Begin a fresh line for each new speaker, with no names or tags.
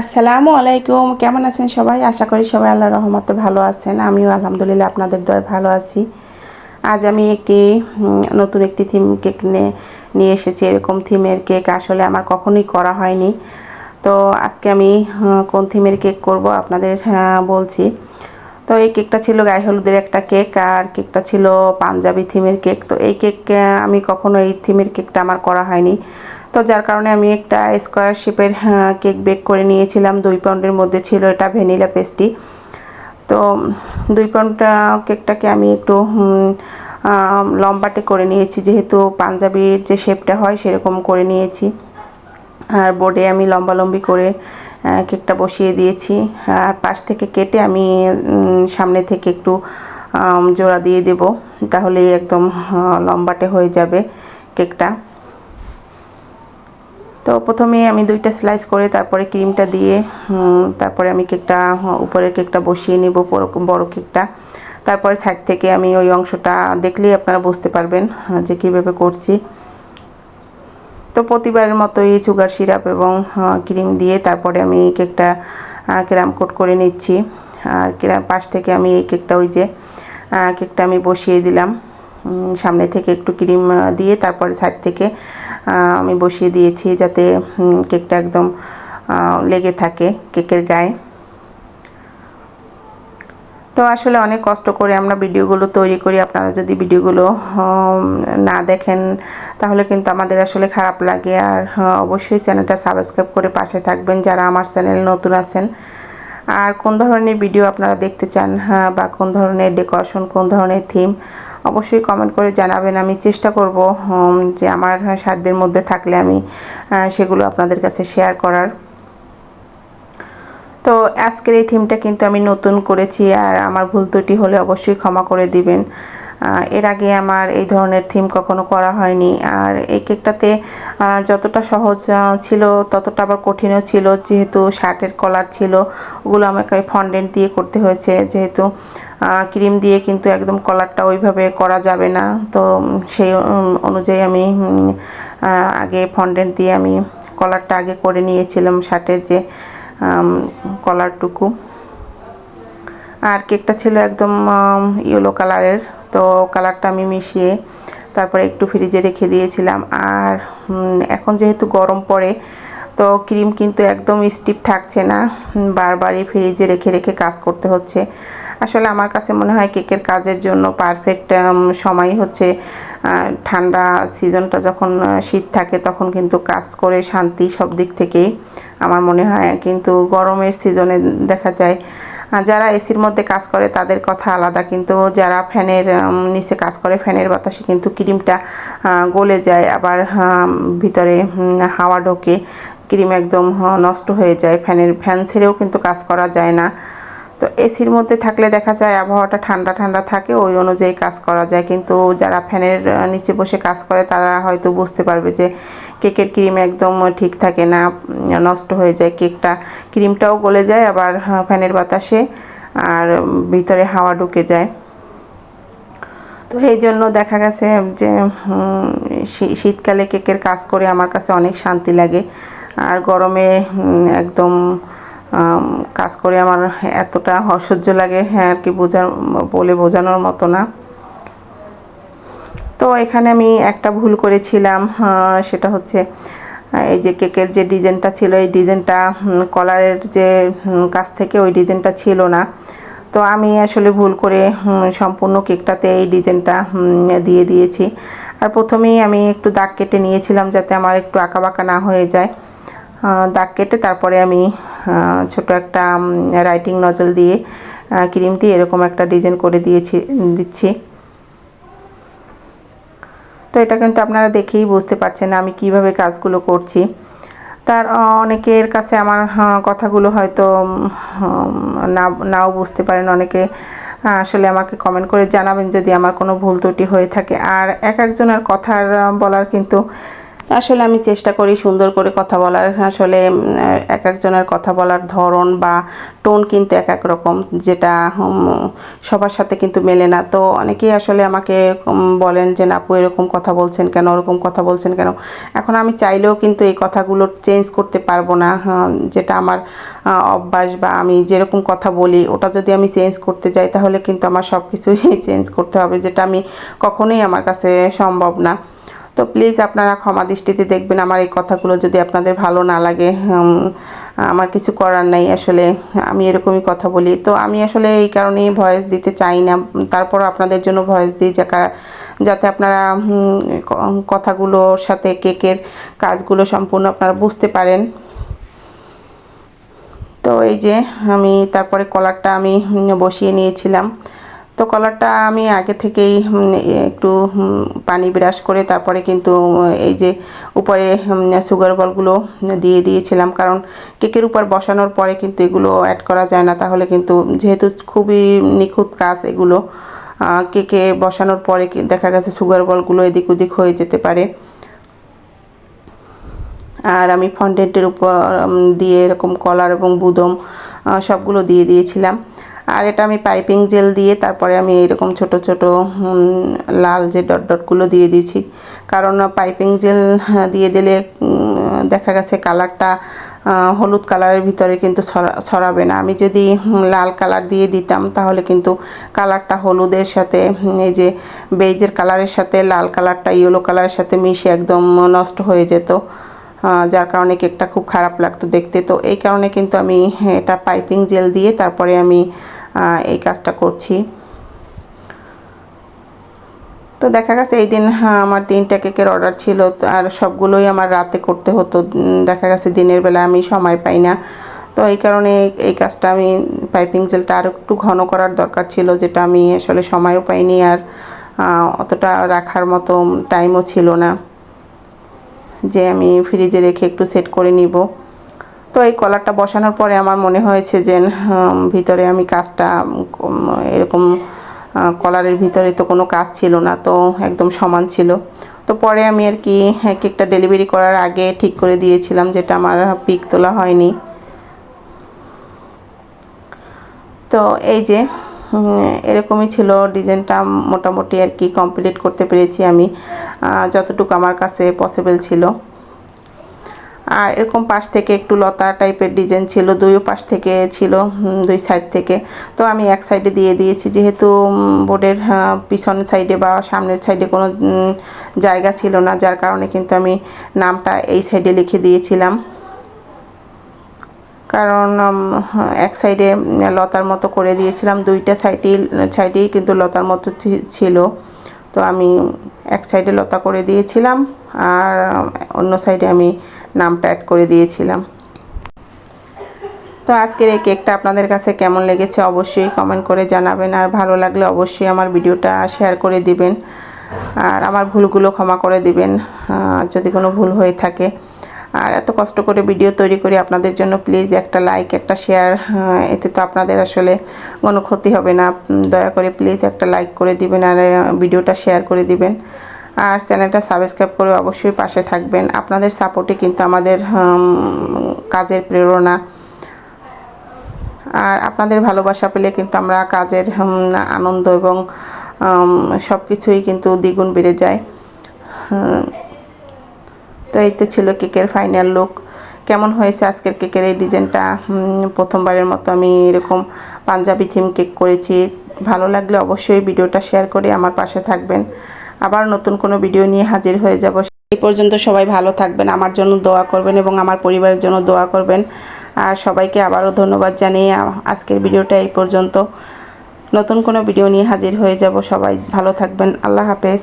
আসসালামু আলাইকুম কেমন আছেন সবাই? আশা করি সবাই আল্লাহ রহমতে ভালো আছেন। আমিও আলহামদুলিল্লাহ আপনাদের দয় ভালো আছি। আজ আমি একটি নতুন একটি থিম কেক নিয়ে এসেছি। এরকম থিমের কেক আসলে আমার কখনোই করা হয়নি। তো আজকে আমি কোন থিমের কেক করব আপনাদের আহ, বলছি। তো এই কেকটা ছিল গায়ে হলুদের একটা কেক আর কেকটা ছিল পাঞ্জাবি থিমের কেক তো এই কেক আমি কখনো এই থিমের কেকটা আমার করা হয়নি। তো যার কারণে আমি একটা স্কোয়ার শেপের কেক বেক করে নিয়েছিলাম। দুই পাউন্ডের মধ্যে ছিল এটা ভ্যানিলা পেস্টি। তো দুই পাউন্ডটা কেকটাকে আমি একটু লম্বাটে করে নিয়েছি। যেহেতু পাঞ্জাবির যে শেপটা হয় সেরকম করে নিয়েছি। আর বোর্ডে আমি লম্বালম্বি করে কেকটা বসিয়ে দিয়েছি। আর পাশ থেকে কেটে আমি সামনে থেকে একটু জোড়া দিয়ে দেব। তাহলেই একদম লম্বাটে হয়ে যাবে কেকটা। তো প্রথমে আমি দুইটা স্লাইস করে তারপরে ক্রিমটা দিয়ে তারপরে আমি কেকটা হ- উপরের কেকটা বসিয়ে নিব বড় কেকটা তারপরে সাইড থেকে আমি ওই অংশটা দেখলেই আপনারা বুঝতে পারবেন যে কীভাবে করছি। তো প্রতিবারের মতোই সুগার সিরাপ এবং ক্রিম দিয়ে তারপরে আমি কেকটা ক্রাম কোট করে নিচ্ছি। আর ক্রাম পাশ থেকে আমি এই কেকটা ওই যে কেকটা আমি বসিয়ে দিলাম। সামনে থেকে একটু ক্রিম দিয়ে তারপরে সাইড থেকে আমি বসিয়ে দিয়েছি যাতে কেকটা একদম লেগে থাকে কেকের গায়ে। তো আসলে অনেক কষ্ট করে আমরা ভিডিওগুলো তৈরি করি। আপনারা যদি ভিডিওগুলো না দেখেন তাহলে কিন্তু আমাদের আসলে খারাপ লাগে। আর হ্যাঁ, অবশ্যই চ্যানেলটা সাবস্ক্রাইব করে পাশে থাকবেন যারা আমার চ্যানেল নতুন আছেন। আর কোন ধরনের ভিডিও আপনারা দেখতে চান হ্যাঁ বা কোন ধরনের ডেকোরেশন কোন ধরনের থিম অবশ্যই কমেন্ট করে জানাবেন। আমি চেষ্টা করব যে আমার সাধ্যের মধ্যে থাকলে আমি সেগুলো আপনাদের কাছে শেয়ার করার। তো আজকের এই থিমটা কিন্তু আমি নতুন করেছি, আর আমার ভুল ত্রুটি হলে অবশ্যই ক্ষমা করে দিবেন। এর আগে আমার এই ধরনের থিম কখনো করা হয়নি। আর এই কেকটাতে যতটা সহজ ছিল, ততটা আবার কঠিনও ছিল। যেহেতু শার্টের কলার ছিল, ওগুলো আমাকে ফন্ডেন্ট দিয়ে করতে হয়েছে। যেহেতু ক্রিম দিয়ে কিন্তু একদম কলারটা ওইভাবে করা যাবে না। তো সেই অনুযায়ী আমি আগে ফন্ডেন্ট দিয়ে আমি কলারটা আগে করে নিয়েছিলাম শার্টের যে কলারটুকু আর কেকটা ছিল একদম ইয়েলো কালারের তো কালারটা আমি মিশিয়ে তারপরে একটু ফ্রিজে রেখে দিয়েছিলাম। আর এখন যেহেতু গরম পড়ে, তো ক্রিম কিন্তু একদম স্টিপ থাকছে না। বারবারই ফ্রিজে রেখে রেখে কাজ করতে হচ্ছে। আসলে আমার কাছে মনে হয় কেকের কাজের জন্য পারফেক্ট সময় হচ্ছে ঠান্ডা সিজনটা যখন শীত থাকে তখন কিন্তু কাজ করে শান্তি সব দিক থেকেই। আমার মনে হয় কিন্তু গরমের সিজনে দেখা যায় যারা এসির মধ্যে কাজ করে তাদের কথা আলাদা, কিন্তু যারা ফ্যানের নিচে কাজ করে ফ্যানের বাতাসে কিন্তু ক্রিমটা গলে যায়। আবার ভিতরে হাওয়া ঢোকে, ক্রিম একদম নষ্ট হয়ে যায়। ফ্যানের, ফ্যান ছেড়েও কিন্তু কাজ করা যায় না। তো এসির মধ্যে থাকলে দেখা যায় আবহাওয়াটা ঠান্ডা ঠান্ডা থাকে, ওই অনুযায়ী কাজ করা যায়। কিন্তু যারা ফ্যানের নিচে বসে কাজ করে, তারা হয়তো বুঝতে পারবে যে কেকের ক্রিম একদম ঠিক থাকে না নষ্ট হয়ে যায় কেকটা। ক্রিমটাও গলে যায় আবার ফ্যানের বাতাসে আর ভিতরে হাওয়া ঢুকে যায়। তো এই জন্য দেখা গেছে যে শীতকালে কেকের কাজ করে আমার কাছে অনেক শান্তি লাগে। আর গরমে একদম কাজ করে আমার এতটা অসহ্য লাগে হ্যাঁ আর কি বোঝার, বলে বোঝানোর মতো না। তো এখানে আমি একটা ভুল করেছিলাম সেটা হচ্ছে এই যে কেকের যে ডিজাইনটা ছিল, এই ডিজাইনটা কলারের যে কাছ থেকে ওই ডিজাইনটা ছিল না। তো আমি আসলে ভুল করে সম্পূর্ণ কেকটাতে এই ডিজাইনটা দিয়ে দিয়েছি। আর প্রথমেই আমি একটু দাগ কেটে নিয়েছিলাম, যাতে আমার একটু আঁকা বাঁকা না হয়ে যায়। দাগ কেটে তারপরে আমি ছোট একটা রাইটিং নজল দিয়ে ক্রিম দিয়ে এরকম একটা ডিজাইন করে দিয়েছি, দিচ্ছি। তো এটা কিন্তু আপনারা দেখেই বুঝতে পারছেন আমি কীভাবে কাজগুলো করছি। তার অনেকের কাছে আমার কথাগুলো হয়তো না, নাও বুঝতে পারেন। অনেকে আসলে আমাকে কমেন্ট করে জানাবেন যদি আমার কোনো ভুল ত্রুটি হয়ে থাকে। আর এক একজনের কথার বলার কিন্তু আসলে আমি চেষ্টা করি সুন্দর করে কথা বলার। আসলে এক একজনের কথা বলার ধরন বা টোন কিন্তু এক এক রকম যেটা সবার সাথে কিন্তু মেলে না। তো অনেকেই আসলে আমাকে বলেন যে আপু এরকম কথা বলছেন কেন? ওরকম কথা বলছেন কেন? এখন আমি চাইলেও কিন্তু এই কথাগুলো চেঞ্জ করতে পারব না হ্যাঁ, যেটা আমার অভ্যাস বা আমি যেরকম কথা বলি ওটা যদি আমি চেঞ্জ করতে যাই তাহলে কিন্তু আমার সব কিছুই চেঞ্জ করতে হবে যেটা আমি কখনোই আমার কাছে সম্ভব না। তো প্লিজ আপনারা ক্ষমা দৃষ্টিতে দেখবেন আমার এই কথাগুলো যদি আপনাদের ভালো না লাগে। আমার কিছু করার নাই আসলে। আমি এরকমই কথা বলি। তো আমি আসলে এই কারণেই ভয়েস দিতে চাই না। তারপর আপনাদের জন্য ভয়েস দিই যাকা- যাতে আপনারা কথাগুলোর সাথে কেকের কাজগুলো সম্পূর্ণ আপনারা বুঝতে পারেন। তো এই যে আমি তারপরে কলারটা আমি বসিয়ে নিয়েছিলাম। তো কলারটা আমি আগে থেকেই একটু পানি ব্রাশ করে তারপরে কিন্তু এই যে উপরে সুগার বলগুলো দিয়ে দিয়েছিলাম। কারণ কেকের উপর বসানোর পরে কিন্তু এগুলো অ্যাড করা যায় না। তাহলে কিন্তু যেহেতু খুবই নিখুঁত কাজ এগুলো কেকে বসানোর পরে দেখা গেছে সুগার বলগুলো এদিক ওদিক হয়ে যেতে পারে। আর আমি ফন্ডেন্টের উপর দিয়ে এরকম কলার এবং বুদম সবগুলো দিয়ে দিয়েছিলাম। আর এটা আমি পাইপিং জেল দিয়ে তারপরে আমি এরকম ছোট ছোট লাল যে ডট ডটগুলো দিয়ে দিয়েছি। কারণ পাইপিং জেল হ্যাঁ, দিয়ে দিলে দেখা গেছে কালারটা হলুদ কালারের ভিতরে কিন্তু ছড়াবে না। আমি যদি লাল কালার দিয়ে দিতাম তাহলে কিন্তু কালারটা হলুদের সাথে এই যে বেজের কালারের সাথে লাল কালারটা ইয়েলো কালারের সাথে মিশে একদম নষ্ট হয়ে যেত। যার কারণে কেকটা খুব খারাপ লাগতো দেখতে। তো এই কারণে কিন্তু আমি এটা পাইপিং জেল দিয়ে তারপরে আমি এই কাজটা করছি। তো দেখা গেছে এই দিন হ্যাঁ, আমার তিনটা কেকের অর্ডার ছিল আর সবগুলোই আমার রাতে করতে হতো। দেখা গেছে দিনের বেলা আমি সময় পাই না। তো এই কারণে এই- কাজটা আমি পাইপিং জেলটা আর একটু ঘন করার দরকার ছিল যেটা আমি আসলে সময়ও পাইনি আর অতটা রাখার মতো টাইমও ছিল না। যে আমি ফ্রিজে রেখে একটু সেট করে নিব। তো এই কলারটা বসানোর পরে আমার মনে হয়েছে যে ভিতরে আমি কাজটা এরকম কলারের ভিতরে তো কোনো কাজ ছিল না, তো একদম সমান ছিল। তো পরে আমি আর কি, কেকটা ডেলিভারি করার আগে ঠিক করে দিয়েছিলাম যেটা আমার পিক তোলা হয়নি। তো এই যে এরকমই ছিল ডিজাইনটা, মোটামুটি আর কি কমপ্লিট করতে পেরেছি আমি যতটুকু আমার কাছে পসিবল ছিল। আর এরকম পাশ থেকে একটু লতা টাইপের ডিজাইন ছিল দুই পাশ থেকে ছিল দুই সাইড থেকে। তো আমি এক সাইডে দিয়ে দিয়েছি যেহেতু বোর্ডের আহ, পিছনের সাইডে বা সামনের সাইডে কোনো জায়গা ছিল না যার কারণে কিন্তু আমি নামটা এই সাইডে লিখে দিয়েছিলাম। কারণ এক সাইডে লতার মতো করে দিয়েছিলাম দুইটা সাইডেই সাইডেই কিন্তু লতার মতো ছিল। তো আমি এক সাইডে লতা করে দিয়েছিলাম আর অন্য সাইডে আমি নামটা অ্যাড করে দিয়েছিলাম। তো আজকের এই কেকটা আপনাদের কাছে কেমন লেগেছে অবশ্যই কমেন্ট করে জানাবেন আর ভালো লাগলে অবশ্যই আমার ভিডিওটা শেয়ার করে দিবেন। আর আমার ভুলগুলো ক্ষমা করে দিবেন। যদি কোনো ভুল হয়ে থাকে। আর এত কষ্ট করে ভিডিও তৈরি করি আপনাদের জন্য প্লিজ একটা লাইক একটা শেয়ার এতে তো আপনাদের আসলে কোনো ক্ষতি হবে না। দয়া করে প্লিজ একটা লাইক করে দিবেন আর ভিডিওটা শেয়ার করে দিবেন। আর চ্যানেলটা সাবস্ক্রাইব করে অবশ্যই পাশে থাকবেন। আপনাদের সাপোর্টে কিন্তু আমাদের কাজের প্রেরণা। আর আপনাদের ভালোবাসা পেলে কিন্তু আমরা কাজের আনন্দ এবং সব কিছুই কিন্তু দ্বিগুণ বেড়ে যায়। হুম, তো এই তো ছিল কেকের ফাইনাল লুক কেমন হয়েছে আজকের কেকের এই ডিজাইনটা প্রথমবারের মতো আমি এরকম পাঞ্জাবি থিম কেক করেছি। ভালো লাগলে অবশ্যই ভিডিওটা শেয়ার করে আমার পাশে থাকবেন। আবার নতুন কোনো ভিডিও নিয়ে হাজির হয়ে যাব। এই পর্যন্ত সবাই ভালো থাকবেন, আমার জন্য দোয়া করবেন এবং আমার পরিবারের জন্য দোয়া করবেন। আর সবাইকে আবারও ধন্যবাদ জানিয়ে আজকের ভিডিওটা এই পর্যন্ত। নতুন কোনো ভিডিও নিয়ে হাজির হয়ে যাব সবাই। ভালো থাকবেন। আল্লাহ হাফেজ।